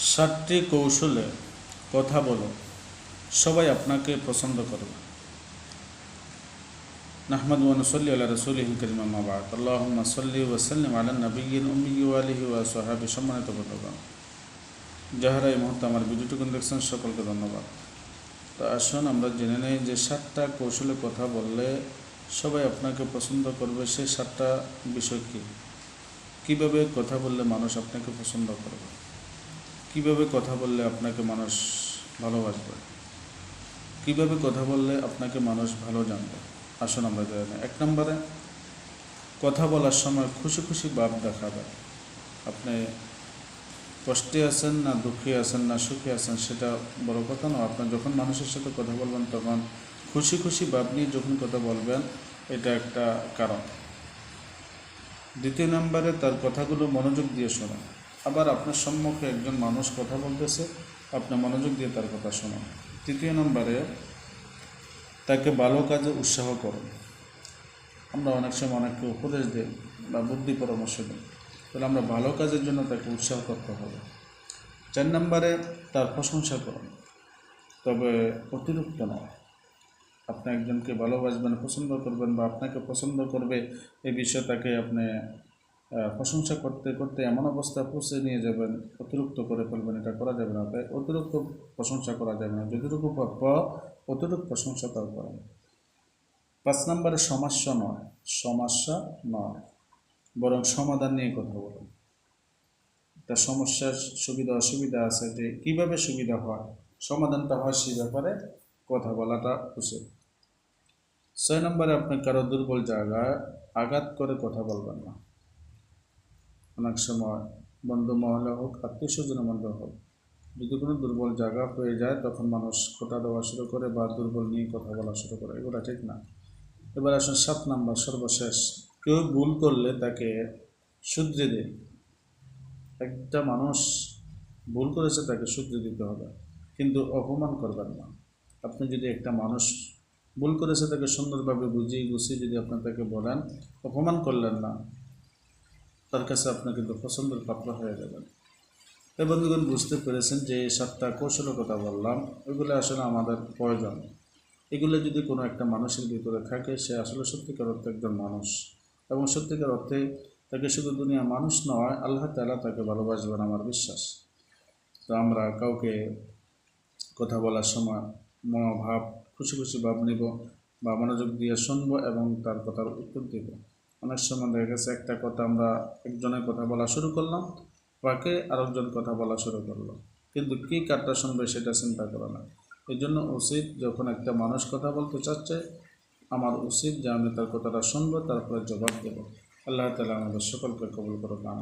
সাতটি কৌশলে কথা বলো। সবাই আপনাকে পছন্দ করবে। নাহমদ ওয়ানসল্লি আল্লাহ রসুল করিম মাবাদ আল্লাহম্মা সাল্লি ওয়াসাল্লিম আলা নবীন উম্মি আলিহি ওয়া সাহাবি সম্মানিত বন্ধুগণ, যাহারা এই মুহূর্তে আমার ভিডিওটুকুন দেখছেন, সকলকে ধন্যবাদ। তো আসুন আমরা জেনে নেই যে সাতটা কৌশলে কথা বললে সবাই আপনাকে পছন্দ করবে। সেই সাতটা বিষয় কী? কীভাবে কথা বললে মানুষ আপনাকে পছন্দ করবে? কীভাবে কথা বললে আপনাকে মানুষ ভালোবাসবে? কীভাবে কথা বললে আপনাকে মানুষ ভালো জানবে? আসুন আমরা জানি নিই। এক নম্বরে, কথা বলার সময় খুশি খুশি ভাব দেখাবে। আপনি কষ্টে আছেন না দুঃখে আছেন না সুখে আছেন সেটা বড় কথা নয় আপনার যখন মানুষের সাথে কথা বলবেন তখন খুশি খুশি ভাব নিয়ে যখন কথা বলবেন, এটা একটা কারণ। দ্বিতীয় নম্বরে, তার কথাগুলো মনোযোগ দিয়ে শোনেন। আবার আপনার সম্মুখে একজন মানুষ কথা বলতেছে আপনি মনোযোগ দিয়ে তার কথা শোনেন। তৃতীয় নম্বরে, তাকে ভালো কাজে উৎসাহ করুন। আমরা অনেক সময় অনেককে উপদেশ দিই বা বুদ্ধি পরামর্শ দিই। তাহলে আমরা ভালো কাজের জন্য তাকে উৎসাহ করতে হবে। চার নম্বরে, তার প্রশংসা করুন। তবে অতিরিক্ত নয়। আপনি একজনকে ভালোবাসবেন, পছন্দ করবেন বা আপনাকে পছন্দ করবে, এই বিষয়ে তাকে আপনি প্রশংসা করতে করতে এমন অবস্থা পৌঁছে নিয়ে যাবেন, অতিরিক্ত করে ফেলবেন, এটা করা যাবে না। তাই অতিরিক্ত প্রশংসা করা যাবে না। যতটুকু প্রাপ্য অতিরিক্ত প্রশংসা তার করেন। পাঁচ নম্বরে সমস্যা নয় সমস্যা নয়, বরং সমাধান নিয়ে কথা বলুন। একটা সমস্যার সুবিধা, অসুবিধা আছে যে কীভাবে সুবিধা হয়, সমাধানটা হয় সেই ব্যাপারে কথা বলাটা উচিত। ছয় নম্বরে আপনি কারও দুর্বল জায়গায় আঘাত করে কথা বলবেন না। অনেক সময় বন্ধু মহলে হোক, আত্মীয় স্বজনের মধ্যে হোক, যদি কোনো দুর্বল জায়গা হয়ে যায়, তখন মানুষ খোটা দেওয়া শুরু করে বা দুর্বল নিয়ে কথা বলা শুরু করে। এগুলো ঠিক না। এবার আসুন সাত নাম্বার, সর্বশেষ। কেউ ভুল করলে তাকে শুধরে দিন। একটা মানুষ ভুল করেছে তাকে শুধরে দিতে হবে, কিন্তু অপমান করবেন না। আপনি যদি একটা মানুষ ভুল করেছে তাকে সুন্দরভাবে বুঝিয়ে গুছিয়ে যদি আপনি তাকে বলেন, অপমান করলেন না তার কাছে আপনি কিন্তু পছন্দের পাত্র হয়ে যাবেন। তাই বন্ধুগণ, বুঝতে পেরেছেন যে এই সাতটা কৌশলের কথা বললাম। এগুলো আসলে আমাদের প্রয়োজন। এগুলো যদি কোনো একটা মানুষের ভিতরে থাকে, সে আসলে সত্যিকার অর্থে একজন মানুষ। এবং সত্যিকার অর্থে তাকে শুধু দুনিয়া মানুষ নয়, আল্লাহ তালা তাকে ভালোবাসবেন আমার বিশ্বাস। তো আমরা কাউকে কথা বলার সময় মনোভাব, খুশি খুশি ভাব নিব বা মনোযোগ দিয়ে শুনব এবং তার কথার উত্তর দিব। অনেক সময় দেখা গেছে একটা কথা আমরা একজনের কথা বলা শুরু করলাম, বাকি আরেকজন কথা বলা শুরু করল। কিন্তু কি কারটা শুনবে সেটা চিন্তা করে না। এই জন্য উচিত যখন একটা মানুষ কথা বলতে চাচ্ছে, আমার উচিত যে আমি তার কথাটা শুনব, তারপরে জবাব দেবো। আল্লাহ তালা আমাদের সকলকে কবল করো আমিন।